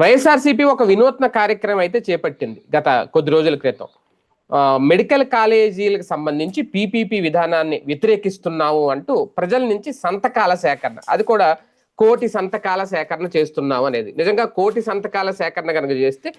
వైఎస్ఆర్సీపీ ఒక వినూత్న కార్యక్రమం అయితే చేపట్టింది గత కొద్ది రోజుల క్రితం. మెడికల్ కాలేజీలకు సంబంధించి పీపీపీ విధానాన్ని వ్యతిరేకిస్తున్నాము అంటూ ప్రజల నుంచి సంతకాల సేకరణ. అది కూడా కోటి సంతకాల సేకరణ చేస్తున్నాము అనేది. నిజంగా కోటి సంతకాల సేకరణ కనుక చేస్తే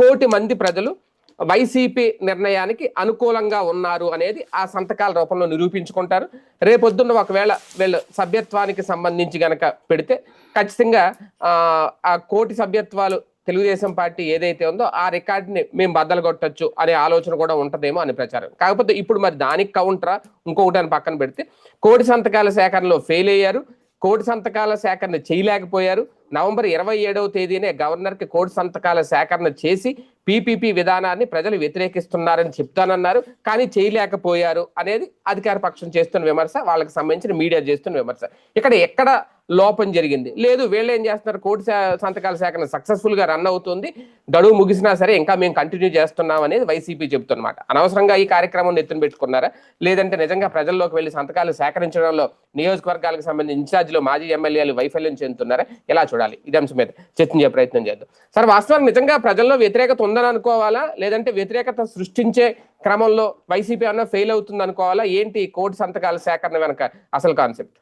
కోటి మంది ప్రజలు వైసీపీ నిర్ణయానికి అనుకూలంగా ఉన్నారు అనేది ఆ సంతకాల రూపంలో నిరూపించుకుంటారు. రేపొద్దున్న ఒకవేళ వీళ్ళు సభ్యత్వానికి సంబంధించి గనక పెడితే ఖచ్చితంగా ఆ, కోటి సభ్యత్వాలు తెలుగుదేశం పార్టీ ఏదైతే ఉందో ఆ రికార్డుని మేము బద్దలు కొట్టచ్చు అనే ఆలోచన కూడా ఉంటదేమో అని ప్రచారం. కాకపోతే ఇప్పుడు మరి దానికి కౌంటరా? ఇంకొకటి అని పక్కన పెడితే కోటి సంతకాల సేకరణలో ఫెయిల్ అయ్యారు. కోటి సంతకాల సేకరణ చేయలేకపోయారు. నవంబర్ ఇరవై ఏడవ తేదీనే గవర్నర్కి కోటి సంతకాల సేకరణ చేసి పీపీపీ విధానాన్ని ప్రజలు వ్యతిరేకిస్తున్నారని చెప్తానన్నారు కానీ చేయలేకపోయారు అనేది అధికార పక్షం చేస్తున్న విమర్శ వాళ్ళకి సంబంధించిన మీడియా చేస్తున్న విమర్శ. ఇక్కడ ఎక్కడ లోపం జరిగింది? లేదు వీళ్ళు ఏం చేస్తున్నారు? కోర్టు సంతకాల సేకరణ సక్సెస్ఫుల్గా రన్ అవుతుంది. గడువు ముగిసినా సరే ఇంకా మేము కంటిన్యూ చేస్తున్నాం అనేది వైసీపీ చెబుతున్నమాట. అనవసరంగా ఈ కార్యక్రమం ఎత్తున పెట్టుకున్నారా? లేదంటే నిజంగా ప్రజల్లోకి వెళ్ళి సంతకాలు సేకరించడంలో నియోజకవర్గాలకు సంబంధించి ఇన్ఛార్జీలు మాజీ ఎమ్మెల్యేలు వైఫల్యం చెందుతున్నారా? ఎలా చూడాలి. ఇది అంశం మీద చర్చించే ప్రయత్నం చేద్దాం. సార్ వాస్తవానికి నిజంగా ప్రజల్లో వ్యతిరేకత ఉందని అనుకోవాలా లేదంటే వ్యతిరేకత సృష్టించే క్రమంలో వైసీపీ అన్న ఫెయిల్ అవుతుంది అనుకోవాలా ఏంటి కోటి సంతకాల సేకరణ వెనక అసలు కాన్సెప్ట్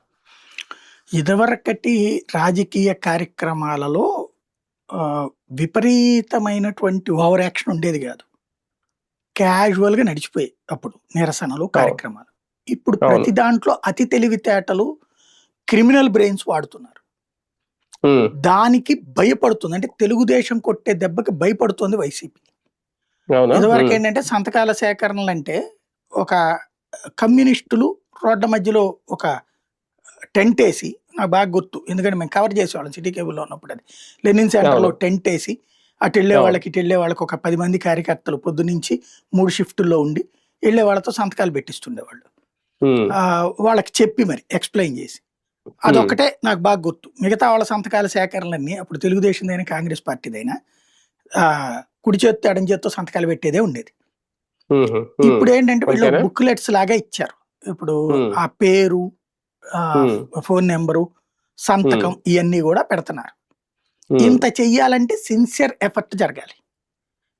ఇదివరకటి రాజకీయ కార్యక్రమాలలో విపరీతమైనటువంటి ఓవర్ యాక్షన్ ఉండేది కాదు. క్యాజువల్గా నడిచిపోయాయి అప్పుడు నిరసనలు కార్యక్రమాలు. ఇప్పుడు. ప్రతి దాంట్లో అతి తెలివితేటలు క్రిమినల్ బ్రెయిన్స్ వాడుతున్నారు. దానికి భయపడుతుంది. అంటే తెలుగుదేశం కొట్టే దెబ్బకి భయపడుతుంది వైసీపీ. ఇదివరకు. ఏంటంటే సంతకాల సేకరణలు అంటే ఒక కమ్యూనిస్టులు రోడ్ల మధ్యలో ఒక టెంట్ వేసి నాకు బాగా గుర్తు ఎందుకంటే మేము కవర్ చేసేవాళ్ళం సిటీ కేబుల్లో ఉన్నప్పుడు అది. లెనిన్ సెంటర్లో. టెంట్ వేసి అటు వెళ్ళే. వాళ్ళకి ఇటు వెళ్ళే వాళ్ళకి ఒక పది మంది కార్యకర్తలు పొద్దు నుంచి మూడు షిఫ్టుల్లో ఉండి వెళ్ళే వాళ్ళతో సంతకాలు పెట్టిస్తుండేవాళ్ళు. వాళ్ళకి చెప్పి మరి ఎక్స్ప్లెయిన్ చేసి. అదొక్కటే నాకు బాగా గుర్తు మిగతా వాళ్ళ సంతకాల సేకరణలన్నీ అప్పుడు తెలుగుదేశం కాంగ్రెస్ పార్టీదైనా ఆ, కుడి చేత్తో ఎడం చేత్తో సంతకాలు పెట్టేదే ఉండేది. ఇప్పుడు ఏంటంటే వీళ్ళు? బుక్లెట్స్ లాగా ఇచ్చారు ఇప్పుడు. ఆ పేరు. ఫోన్ నెంబరు సంతకం ఇవన్నీ కూడా పెడుతున్నారు. ఇంత చెయ్యాలంటే సిన్సియర్ ఎఫర్ట్ జరగాలి.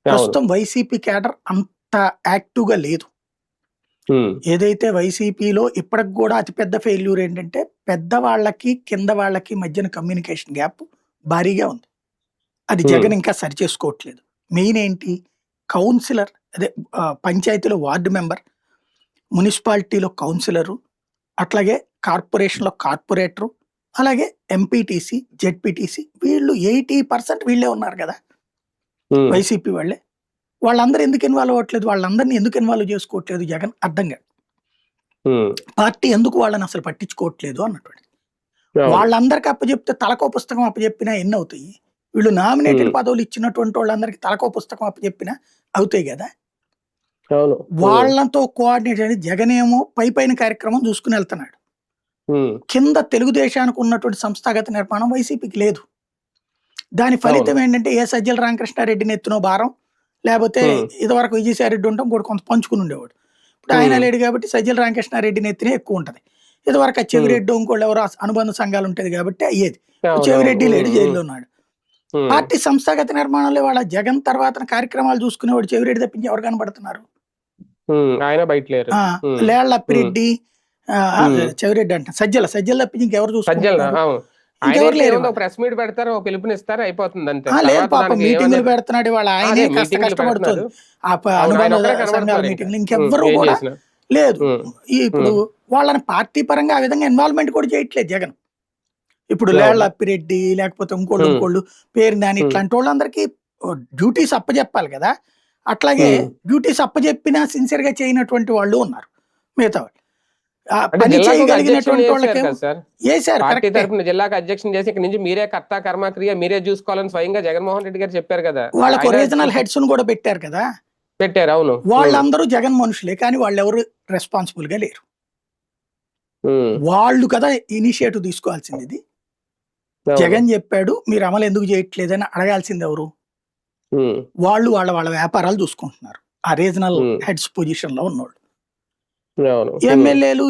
ప్రస్తుతం వైసీపీ క్యాడర్ అంత యాక్టివ్గా లేదు. ఏదైతే వైసీపీలో ఇప్పటికి కూడా అతిపెద్ద ఫెయిల్యూర్ ఏంటంటే పెద్ద వాళ్ళకి కింద వాళ్ళకి మధ్యన కమ్యూనికేషన్ గ్యాప్ భారీగా ఉంది. అది Hmm. జగన్ ఇంకా సరి చేసుకోవట్లేదు మెయిన్ ఏంటి? కౌన్సిలర్ అదే పంచాయతీలో వార్డు మెంబర్ మున్సిపాలిటీలో కౌన్సిలరు అట్లాగే కార్పొరేషన్లో కార్పొరేటరు అలాగే ఎంపీటీసీ జెడ్పీటీసీ వీళ్ళు ఎయిటీ పర్సెంట్ వీళ్ళే ఉన్నారు కదా. వైసీపీ వాళ్ళే. వాళ్ళందరూ ఎందుకు ఇన్వాల్వ్ అవ్వట్లేదు? వాళ్ళందరినీ ఎందుకు ఇన్వాల్వ్ చేసుకోవట్లేదు జగన్? అర్థం కాదు. పార్టీ ఎందుకు వాళ్ళని అసలు పట్టించుకోవట్లేదు అన్నటువంటి. వాళ్ళందరికీ అప్పచెప్తే తలకో పుస్తకం అప్పచెప్పినా ఎన్ని అవుతాయి వీళ్ళు నామినేటెడ్. పదవులు ఇచ్చినటువంటి వాళ్ళందరికీ తలకో పుస్తకం అప్పచెప్పినా అవుతాయి కదా? వాళ్ళతో కోఆర్డినేట్ అనేది జగన్ ఏమో పై పైన కార్యక్రమం చూసుకుని వెళ్తున్నాడు. కింద తెలుగుదేశానికి ఉన్నటువంటి సంస్థాగత నిర్మాణం వైసీపీకి లేదు. దాని ఫలితం ఏంటంటే ఏ సజ్జల రామకృష్ణారెడ్డిని ఎత్తునో భారం లేకపోతే. ఇదివరకు విజయసాయి రెడ్డి ఉంటాం కూడా కొంత పంచుకుని ఉండేవాడు. ఇప్పుడు ఆయన. లేడు కాబట్టి సజ్జల రామకృష్ణారెడ్డిని ఎత్తినే ఎక్కువ ఉంటది ఇదివరకు చెవిరెడ్డి ఇంకోళ్ళు ఎవరో అనుబంధ సంఘాలు ఉంటది కాబట్టి అయ్యేది. చెవిరెడ్డి లేడు. జైల్లో ఉన్నాడు. పార్టీ సంస్థాగత నిర్మాణంలో వాళ్ళ జగన్ తర్వాత కార్యక్రమాలు చూసుకునేవాడు చెవిరెడ్డి తప్పించి ఎవరు కనబడుతున్నారు. ఆయన బయట లేరు అప్పిరెడ్డి. చెవిరెడ్డి అంట సజ్జల సజ్జల తప్పించి ఇంకెవరు సజ్జల ఆయన ప్రెస్ మీట్ పెడతారు పిలుపునిస్తారు అయిపోతుంది అంతే లేదు పాపం మీటింగులు పెడుతున్నాడు వాళ్ళ ఆయనే కష్ట కష్టపడుతుంది. మీటింగ్లు. ఇంకెవ్వరు కూడా. లేదు ఇప్పుడు వాళ్ళని పార్టీ పరంగా ఆ విధంగా ఇన్వాల్వ్మెంట్ కూడా చేయట్లేదు జగన్ ఇప్పుడు. లేళ్ళ అప్పిరెడ్డి లేకపోతే ఇంకోళ్ళు. ఇంకోళ్ళు పేరు దాని. ఇట్లాంటి వాళ్ళందరికీ డ్యూటీస్ అప్పచెప్పాలి కదా అట్లాగే. డ్యూటీస్ అప్పచెప్పినా సిన్సియర్గా చేయనటువంటి వాళ్ళు ఉన్నారు మిగతా పని చేయగలిగినటువంటి వాళ్ళకి పార్టీ తరఫున జిల్లాకు అధ్యక్షుని చేసి ఇక్కడ నుంచి మీరే కర్త కర్మక్రియ మీరే చూసుకోవాలని స్వయంగా జగన్మోహన్ రెడ్డి గారు చెప్పారు కదా. వాళ్ళకు రీజనల్ హెడ్స్ కూడా పెట్టారు కదా? పెట్టారు అవును. వాళ్ళందరూ జగన్ మనుషులే కానీ వాళ్ళు ఎవరు రెస్పాన్సిబుల్గా లేరు. వాళ్ళు కదా ఇనిషియేటివ్ తీసుకోవాల్సింది ఇది. జగన్ చెప్పాడు మీరు అమలు ఎందుకు చేయట్లేదని అడగాల్సింది ఎవరు. వాళ్ళు వాళ్ళ వాళ్ళ వ్యాపారాలు చూసుకుంటున్నారు. ఆ రీజనల్. హెడ్స్ పొజిషన్లో ఉన్నోళ్ళు. ఎమ్మెల్యేలు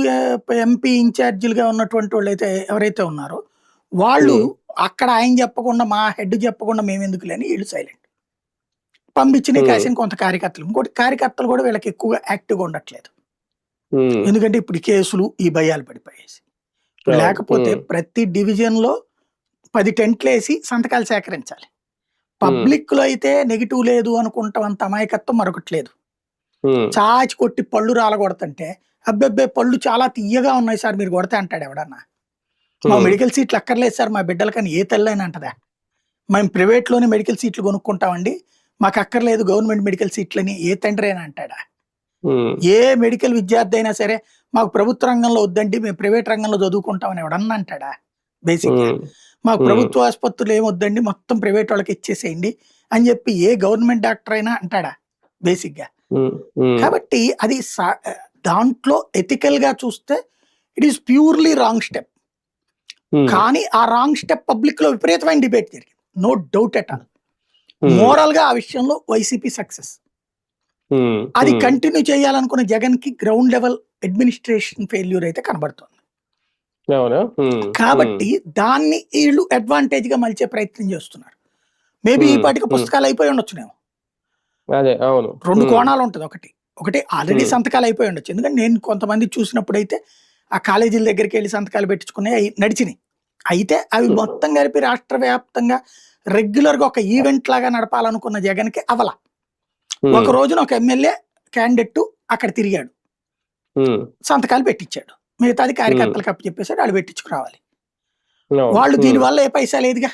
ఎంపీ ఇన్ఛార్జీలుగా ఉన్నటువంటి వాళ్ళు అయితే ఎవరైతే ఉన్నారో వాళ్ళు. అక్కడ ఆయన చెప్పకుండా మా హెడ్ చెప్పకుండా మేము ఎందుకు లేని వీళ్ళు సైలెంట్. పంపించిన. కాసిన కొంత కార్యకర్తలు ఇంకోటి కార్యకర్తలు కూడా వీళ్ళకి ఎక్కువగా యాక్టివ్గా ఉండట్లేదు. ఎందుకంటే ఇప్పుడు కేసులు ఈ భయాలు పడిపోయేసి. లేకపోతే ప్రతి డివిజన్లో పది టెంట్లు వేసి సంతకాలు సేకరించాలి. పబ్లిక్లో అయితే నెగిటివ్ లేదు అనుకుంటాం అంత అమాయకత్వం మరొకటి లేదు. చాచి కొట్టి పళ్ళు రాలగొడతంటే అబ్బెబ్బే పళ్ళు చాలా తీయగా ఉన్నాయి సార్ మీరు కొడితే అంటాడు ఎవడన్నా. మా మెడికల్ సీట్లు అక్కర్లేదు సార్ మా బిడ్డలకని ఏ తల్లి అని అంటదా. మేము ప్రైవేట్లోనే మెడికల్ సీట్లు కొనుక్కుంటామండి మాకు అక్కర్లేదు గవర్నమెంట్ మెడికల్ సీట్లని ఏ తండ్రి అని అంటాడా ఏ మెడికల్ విద్యార్థి అయినా సరే మాకు ప్రభుత్వ రంగంలో వద్దండి మేము ప్రైవేట్ రంగంలో చదువుకుంటామని ఎవడన్నా అంటాడా. బేసిక్ మాకు. ప్రభుత్వ ఆసుపత్రులు ఏమొద్దండి మొత్తం ప్రైవేట్ వాళ్ళకి ఇచ్చేసేయండి అని చెప్పి ఏ గవర్నమెంట్ డాక్టర్ అయినా అంటాడా బేసిక్గా ఉమ్, ఉమ్, కాబట్టి అది దాంట్లో ఎథికల్గా చూస్తే it is purely wrong step కానీ ఆ రాంగ్ స్టెప్ పబ్లిక్లో విపరీతమైన డిబేట్ జరిగింది. No doubt at all um, మోరల్గా ఆ విషయంలో వైసీపీ సక్సెస్ అది కంటిన్యూ చేయాలనుకున్న జగన్కి గ్రౌండ్ లెవెల్ అడ్మినిస్ట్రేషన్ ఫెయిల్యూర్ అయితే కనబడుతుంది. కాబట్టి దాన్ని వీళ్ళు అడ్వాంటేజ్గా మలిచే ప్రయత్నం చేస్తున్నారు. మేబీ ఈ. పాటికి. పుస్తకాలు అయిపోయి ఉండొచ్చునేమో. అదే అవును. రెండు కోణాలు ఉంటుంది ఒకటి. ఒకటి ఆల్రెడీ. సంతకాలు అయిపోయి ఉండొచ్చు. ఎందుకంటే నేను కొంతమంది చూసినప్పుడు అయితే ఆ కాలేజీల దగ్గరికి వెళ్ళి సంతకాలు పెట్టించుకునే అయి నడిచినాయి. అయితే అవి. మొత్తం కలిపి రాష్ట్ర వ్యాప్తంగా రెగ్యులర్గా ఒక ఈవెంట్ లాగా నడపాలనుకున్న జగన్కి అవల ఒక రోజున ఒక ఎమ్మెల్యే క్యాండిడేట్ అక్కడ తిరిగాడు. సంతకాలు పెట్టించాడు మిగతాది కార్యకర్తలకు అప్పు చెప్పేసాడు వాళ్ళు పెట్టించుకురావాలి వాళ్ళు ఉమ్, దీని వల్ల ఏ పైసా లేదుగా.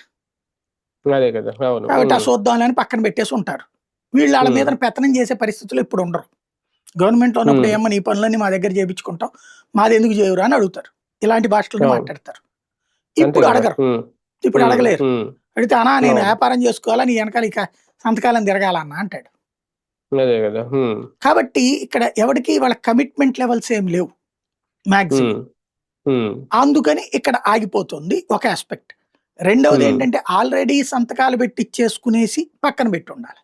కాబట్టి ఆ ఉమ్, చూద్దాంలే అని పక్కన పెట్టేసి ఉంటారు. వీళ్ళు వాళ్ళ. మీద పెత్తనం చేసే పరిస్థితులు ఇప్పుడు ఉండరు. గవర్నమెంట్ ఉన్నప్పుడు. ఏమో నీ పనులన్నీ మా దగ్గర చేయించుకుంటాం మాది ఎందుకు చేయరు అని అడుగుతారు. ఇలాంటి అవును. మాట్లాడతారు. ఇప్పుడు అడగరు. ఇప్పుడు అడగలేరు. అడిగితే అనా నేను. వ్యాపారం చేసుకోవాలా? నీ వెనకాల ఇక సంతకాలం తిరగాలన్నా అంటాడు. కాబట్టి ఇక్కడ ఎవరికి వాళ్ళ కమిట్మెంట్ లెవెల్స్ ఏం లేవు. మాక్సిమం అందుకని ఇక్కడ ఆగిపోతుంది ఒక ఆస్పెక్ట్ రెండవది. ఏంటంటే ఆల్రెడీ సంతకాలు పెట్టి ఇచ్చేసుకునేసి పక్కన పెట్టి ఉండాలి.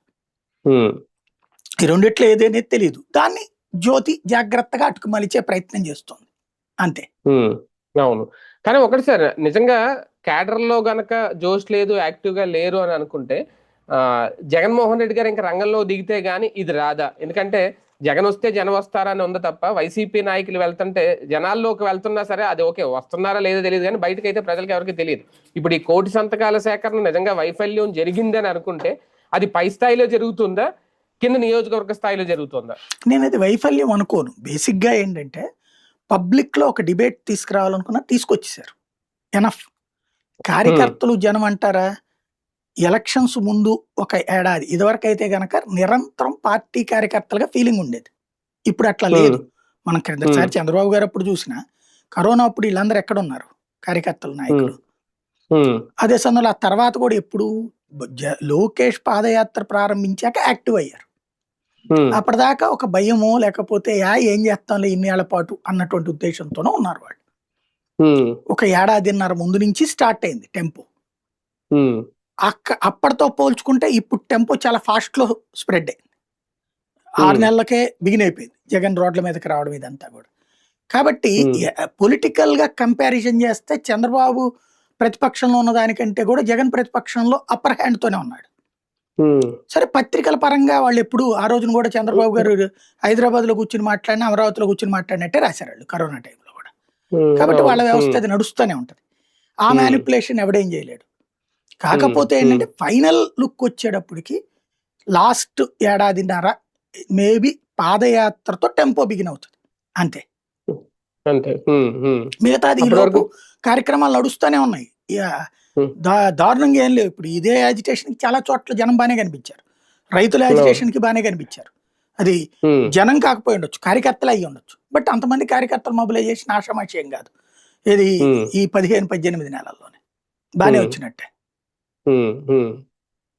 ఈ రెండిట్లో ఏదైనా తెలియదు దాన్ని జ్యోతి జాగ్రత్తగా అటుకు మలిచే ప్రయత్నం చేస్తుంది. అంతే. అవును. కానీ ఒకటి సార్ నిజంగా క్యాడర్లో గనక జోష్ లేదు యాక్టివ్గా లేరు అని అనుకుంటే ఆ జగన్మోహన్ రెడ్డి గారు ఇంకా రంగంలో దిగితే గానీ ఇది రాదా? ఎందుకంటే జగన్ వస్తే జనం వస్తారని ఉంది తప్ప వైసీపీ నాయకులు వెళ్తుంటే జనాల్లోకి వెళ్తున్నా సరే అది ఓకే వస్తున్నారా లేదో తెలియదు కానీ బయటకు అయితే ప్రజలకు ఎవరికి తెలియదు ఇప్పుడు ఈ కోటి సంతకాల సేకరణ నిజంగా వైఫల్యం జరిగిందని అనుకుంటే అది పై స్థాయిలో జరుగుతుందా? కింద నియోజకవర్గ స్థాయిలో జరుగుతుందా? నేను అది వైఫల్యం అనుకోను. బేసిక్గా ఏంటంటే పబ్లిక్లో ఒక డిబేట్ తీసుకురావాలనుకున్నా తీసుకొచ్చేసారు ఎనఫ్ కార్యకర్తలు జనం అంటారా ఎలక్షన్స్ ముందు ఒక ఏడాది. ఇదివరకు అయితే గనక నిరంతరం పార్టీ కార్యకర్తలుగా ఫీలింగ్ ఉండేది. ఇప్పుడు అట్లా లేదు. మనం క్రిందసారి చంద్రబాబు గారు అప్పుడు చూసిన కరోనా అప్పుడు వీళ్ళందరూ ఎక్కడ ఉన్నారు కార్యకర్తలు నాయకులు. ఉమ్, అదే సమయంలో ఆ తర్వాత కూడా ఎప్పుడు జ- లోకేష్ పాదయాత్ర ప్రారంభించాక యాక్టివ్ అయ్యారు. ఉమ్, అప్పటిదాకా ఒక భయమో లేకపోతే యా ఏం చేస్తాంలే ఇన్ని ఏళ్ళ పాటు అన్నటువంటి ఉద్దేశంతోనే ఉన్నారు వాళ్ళు. ఉమ్, ఒక ఏడాదిన్నర ముందు నుంచి స్టార్ట్ అయింది టెంపో. ఉమ్, అక్క అప్పటితో పోల్చుకుంటే ఇప్పుడు టెంపో చాలా ఫాస్ట్లో స్ప్రెడ్ అయింది. ఆరు. నెలలకే బిగిన్ అయిపోయింది. జగన్ రోడ్ల మీదకి రావడం ఇదంతా కూడా. కాబట్టి. పొలిటికల్గా కంపారిజన్ చేస్తే చంద్రబాబు ప్రతిపక్షంలో ఉన్న దానికంటే కూడా జగన్ ప్రతిపక్షంలో అప్పర్ హ్యాండ్ తోనే ఉన్నాడు. సరే పత్రికల పరంగా వాళ్ళు ఎప్పుడు ఆ రోజున కూడా చంద్రబాబు గారు హైదరాబాద్లో కూర్చుని మాట్లాడినా అమరావతిలో కూర్చుని మాట్లాడినట్టే రాశారు వాళ్ళు కరోనా టైంలో కూడా. కాబట్టి వాళ్ళ వ్యవస్థ అది నడుస్తూనే ఉంటది. ఆ. మ్యానిపులేషన్ ఎవడేం చేయలేడు. కాకపోతే. ఏంటంటే ఫైనల్ లుక్ వచ్చేటప్పటికి లాస్ట్ ఏడాదిన్నర మేబీ పాదయాత్రతో టెంపో బిగిన్ అవుతుంది. అంతే. అంతే. మిగతాది ఈ అప్పటి లోపు వరకు- కార్యక్రమాలు నడుస్తూనే ఉన్నాయి. దారుణంగా ఏం లేవు. ఇప్పుడు ఇదే యాజిటేషన్ చాలా చోట్ల జనం బాగానే కనిపించారు. రైతుల యాజిటేషన్కి బాగానే కనిపించారు. అది జనం కాకపోయి ఉండొచ్చు కార్యకర్తలు అయ్యి ఉండొచ్చు. బట్ అంతమంది కార్యకర్తలు మొబిలైజేషన్ ఆషామాషి ఏం కాదు. ఇది. ఈ పదిహేను పద్దెనిమిది నెలల్లోనే బాగానే. వచ్చినట్టే.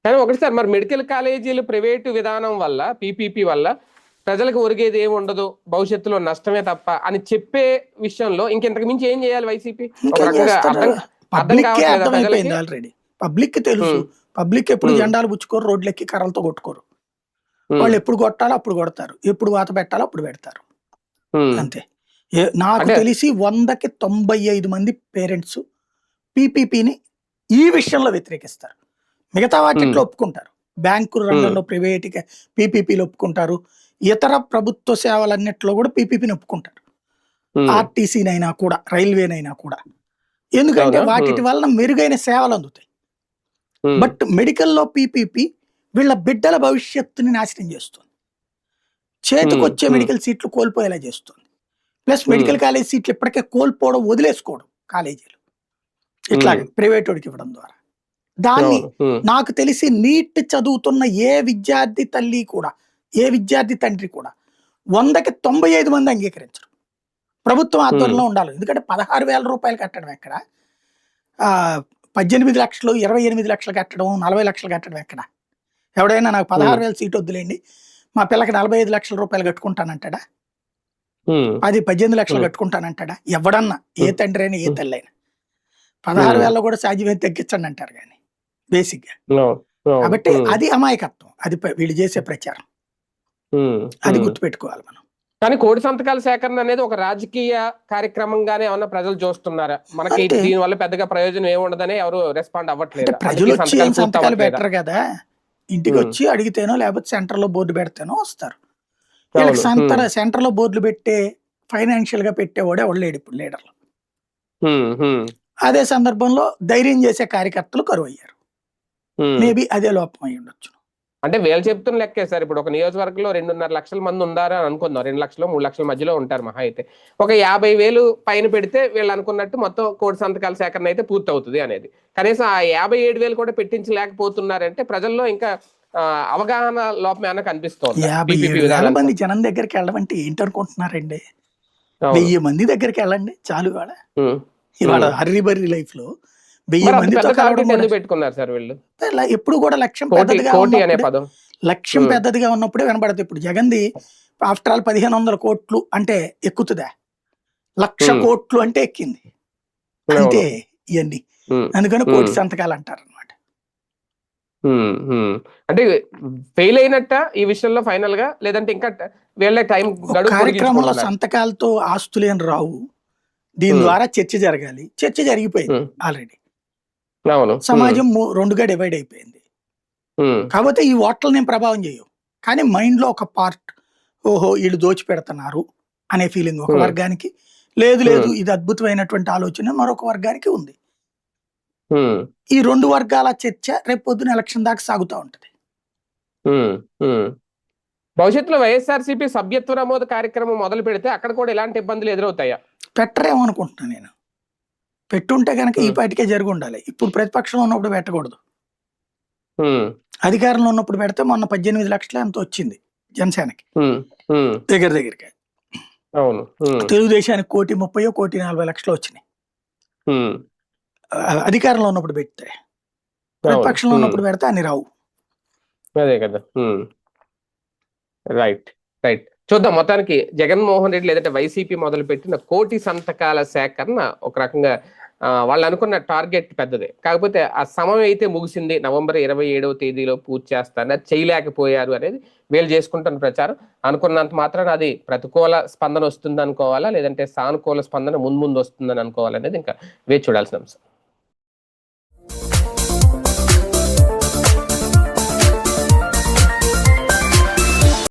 కానీ ఒకటి సార్ మరి మెడికల్ కాలేజీలు ప్రైవేటు విధానం వల్ల పీపీపీ వల్ల ప్రజలకు ఒరిగేది ఏమి ఉండదు భవిష్యత్తులో నష్టమే తప్ప అని చెప్పే విషయంలో ఇంకెంతకు మించి ఏం చేయాలి వైసీపీ? ఆల్రెడీ పబ్లిక్ తెలుసు. Hmm. పబ్లిక్ ఎప్పుడు Hmm. జెండాలు పుచ్చుకోరు రోడ్లెక్కి కర్రలతో కొట్టుకోరు. వాళ్ళు ఎప్పుడు కొట్టాలో అప్పుడు కొడతారు. ఎప్పుడు వాత పెట్టాలో అప్పుడు పెడతారు. అంతే. నాకు తెలిసి వందకి తొంభై ఐదు మంది పేరెంట్స్ పీపీపీని ఈ విషయంలో వ్యతిరేకిస్తారు. మిగతా వాటిట్లో ఒప్పుకుంటారు. బ్యాంకు రంగంలో ప్రైవేట్ పీపీపీలు ఒప్పుకుంటారు. ఇతర ప్రభుత్వ సేవలన్నిట్లో కూడా పీపీపీని ఒప్పుకుంటారు. ఉమ్, ఆర్టీసీనైనా కూడా రైల్వేనైనా కూడా. ఎందుకంటే? వాటి Hmm. వలన మెరుగైన సేవలు అందుతాయి. ఉమ్, బట్ మెడికల్లో పీపీపీ వీళ్ళ బిడ్డల భవిష్యత్తుని నాశనం చేస్తుంది. చేతికి వచ్చే Hmm. మెడికల్ సీట్లు కోల్పోయేలా చేస్తుంది. ప్లస్ మెడికల్ కాలేజ్ సీట్లు ఇప్పటికే కోల్పోవడం వదిలేసుకోవడం కాలేజీలు. ఇట్లాగే ప్రైవేట్ వాడికి ఇవ్వడం ద్వారా. దాన్ని నాకు తెలిసి నీట్ చదువుతున్న ఏ విద్యార్థి తల్లి కూడా ఏ విద్యార్థి తండ్రి కూడా వందకి తొంభై ఐదు మంది అంగీకరించరు. ప్రభుత్వం ఆధ్వర్యంలో ఉండాలి. ఎందుకంటే పదహారు వేల రూపాయలు కట్టడం ఎక్కడ? పద్దెనిమిది లక్షలు ఇరవై ఎనిమిది లక్షలు కట్టడం నలభై లక్షలు కట్టడం ఎక్కడ? ఎవడైనా నాకు పదహారు వేల సీట్ వద్దులేండి మా పిల్లకి నలభై ఐదు లక్షల రూపాయలు కట్టుకుంటానంటాడా? పది పద్దెనిమిది లక్షలు. కట్టుకుంటానంటాడా? ఎవడన్నా ఏ. తండ్రి అయినా ఏ. తల్లి అయినా. పదహారు. వేలలో కూడా సాధ్యమైతే తగ్గించండి అంటారు కానీ బేసిక్గా అవును, అవును, కాబట్టి అది అమాయకత్వం. అది వీళ్ళు చేసే ప్రచారం. అది. గుర్తుపెట్టుకోవాలి మనం. కానీ కోడి సంతకాల సేకరణ అనేది ఒక రాజకీయ కార్యక్రమంగానే ఏమన్నా ప్రజలు చూస్తున్నారా? మనకి దీని వల్ల పెద్దగా ప్రయోజనం ఏముండదని ఎవరు రెస్పాండ్ అవ్వట్లేదు? ప్రజలు సంతకాలు పెట్టరు కదా? ఇంటికి. వచ్చి అడిగితేనో లేకపోతే సెంటర్లో బోర్డు పెడితేనో వస్తారు. వీళ్ళకి సెంటర్ సెంటర్లో బోర్డులు పెట్టే ఫైనాన్షియల్గా పెట్టేవాడే లేడు ఇప్పుడు లీడర్లు. అదే సందర్భంలో ధైర్యం చేసే కార్యకర్తలు కరువు అయ్యారు మేబీ అదే లోపం అయి ఉండొచ్చు అంటే వీళ్ళు చెప్తున్న లెక్కే సార్. ఇప్పుడు ఒక నియోజకవర్గంలో రెండున్నర లక్షల మంది ఉన్నారు అని అనుకుందాం. రెండు లక్షలు మూడు లక్షల మధ్యలో ఉంటారు మహా అయితే. ఒక యాభై వేలు పైన పెడితే వీళ్ళు అనుకున్నట్టు మొత్తం కోటి సంతకాల సేకరణ అయితే పూర్తి అవుతుంది అనేది. కనీసం ఆ యాభై ఏడు వేలు కూడా పెట్టించలేకపోతున్నారంటే ప్రజల్లో ఇంకా అవగాహన లోపం ఏమైనా కనిపిస్తోంది. యాభై వేల మంది జనం దగ్గరికి వెళ్ళమంటే ఏంటనుకుంటున్నారండి? వెయ్యి మంది దగ్గరికి వెళ్ళండి చాలు ఇవాళ. ఇవాళ హర్రీ బర్రీ లైఫ్లో వెయ్యి ఎందుకు పెట్టుకున్నారు సార్ వీళ్ళు ఎప్పుడు కూడా లక్ష్యం పెద్దదిగా లక్ష్యం. పెద్దదిగా ఉన్నప్పుడే వినపడుతుంది ఇప్పుడు జగన్ది ఆఫ్టర్ ఆల్ పదిహేను వందల కోట్లు అంటే ఎక్కుతుందా లక్ష. కోట్లు అంటే ఎక్కింది అంతే ఇవన్నీ. అందుకని కోటి. సంతకాలు అంటారు అనమాట. అంటే ఫెయిల్ అయినట్ట ఈ విషయంలో ఫైనల్గా లేదంటే ఇంకా వీళ్ళ టైం కార్యక్రమంలో? సంతకాలతో ఆస్తులేం రావు దీని. ద్వారా చర్చ జరగాలి చర్చ జరిగిపోయింది. ఆల్రెడీ సమాజం రెండుగా డివైడ్ అయిపోయింది. కాకపోతే ఈ ఓట్లని ప్రభావం చేయవు కానీ మైండ్లో ఒక పార్ట్ ఓహో వీళ్ళు దోచి పెడుతున్నారు అనే ఫీలింగ్ ఒక. వర్గానికి. లేదు లేదు. ఇది అద్భుతమైనటువంటి ఆలోచన మరొక వర్గానికి ఉంది. ఈ రెండు వర్గాల చర్చ రేపు పొద్దున ఎలక్షన్ దాకా సాగుతూ ఉంటది. భవిష్యత్తులో వైఎస్ఆర్సీపీ సభ్యత్వ నమోదు కార్యక్రమం మొదలు పెడితే అక్కడ కూడా ఇలాంటి ఇబ్బందులు ఎదురవుతాయా? పెట్టరేమో అనుకుంటున్నా నేను. పెట్టుంటే కనుక ఈ. పాటికే జరిగి ఉండాలి ఇప్పుడు ప్రతిపక్షంలో ఉన్నప్పుడు పెట్టకూడదు. అధికారంలో ఉన్నప్పుడు పెడితే మొన్న పద్దెనిమిది లక్షలు ఎంత వచ్చింది జనసేనకి. దగ్గర దగ్గరకి. అవును. తెలుగుదేశానికి కోటి ముప్పై కోటి నలభై లక్షలు వచ్చినాయి. అధికారంలో ఉన్నప్పుడు పెడితే ప్రతిపక్షంలో. ఉన్నప్పుడు పెడితే అన్ని రావు. అదే కదా. రైట్. రైట్. చూద్దాం మొత్తానికి జగన్మోహన్ రెడ్డి లేదంటే వైసీపీ మొదలు పెట్టిన కోటి సంతకాల సేకరణ ఒక రకంగా వాళ్ళు అనుకున్న టార్గెట్ పెద్దదే. కాకపోతే ఆ సమయం అయితే ముగిసింది. నవంబర్ ఇరవై ఏడవ తేదీలో పూర్తి చేస్తాను అది చేయలేకపోయారు అనేది వీళ్ళు చేసుకుంటున్న ప్రచారం. అనుకున్నంత మాత్రాన అది ప్రతికూల స్పందన వస్తుంది అనుకోవాలా లేదంటే సానుకూల స్పందన ముందు ముందు వస్తుందని అనుకోవాలనేది ఇంకా వేచి చూడాల్సిన అంశం.